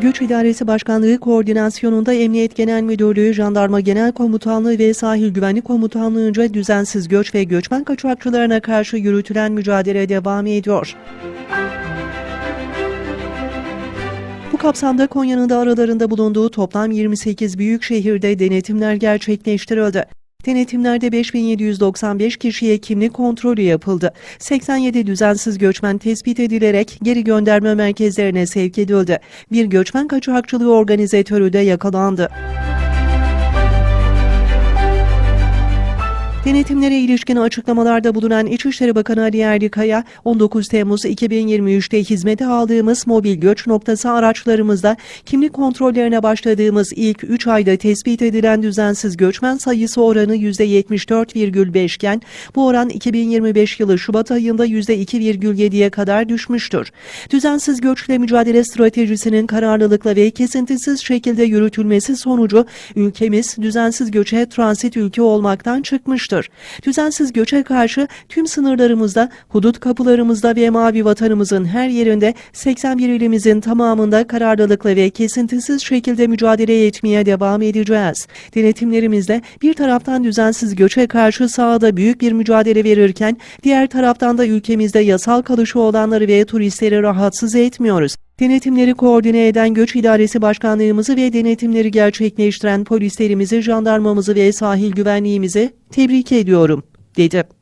Göç İdaresi Başkanlığı koordinasyonunda Emniyet Genel Müdürlüğü, Jandarma Genel Komutanlığı ve Sahil Güvenlik Komutanlığı'nca düzensiz göç ve göçmen kaçakçılarına karşı yürütülen mücadele devam ediyor. Bu kapsamda Konya'nın da aralarında bulunduğu toplam 28 büyük şehirde denetimler gerçekleştirildi. Denetimlerde 5795 kişiye kimlik kontrolü yapıldı. 87 düzensiz göçmen tespit edilerek geri gönderme merkezlerine sevk edildi. Bir göçmen kaçakçılığı organizatörü de yakalandı. Denetimlere ilişkin açıklamalarda bulunan İçişleri Bakanı Ali Yerlikaya, 19 Temmuz 2023'te hizmete aldığımız mobil göç noktası araçlarımızda kimlik kontrollerine başladığımız ilk 3 ayda tespit edilen düzensiz göçmen sayısı oranı %74,5 iken bu oran 2025 yılı Şubat ayında %2,7'ye kadar düşmüştür. Düzensiz göçle mücadele stratejisinin kararlılıkla ve kesintisiz şekilde yürütülmesi sonucu ülkemiz düzensiz göçe transit ülke olmaktan çıkmıştır. Düzensiz göçe karşı tüm sınırlarımızda, hudut kapılarımızda ve mavi vatanımızın her yerinde 81 ilimizin tamamında kararlılıkla ve kesintisiz şekilde mücadele etmeye devam edeceğiz. Denetimlerimizle bir taraftan düzensiz göçe karşı sahada büyük bir mücadele verirken diğer taraftan da ülkemizde yasal kalışı olanları ve turistleri rahatsız etmiyoruz. Denetimleri koordine eden Göç İdaresi Başkanlığımızı ve denetimleri gerçekleştiren polislerimizi, jandarmamızı ve sahil güvenliğimizi tebrik ediyorum, dedi.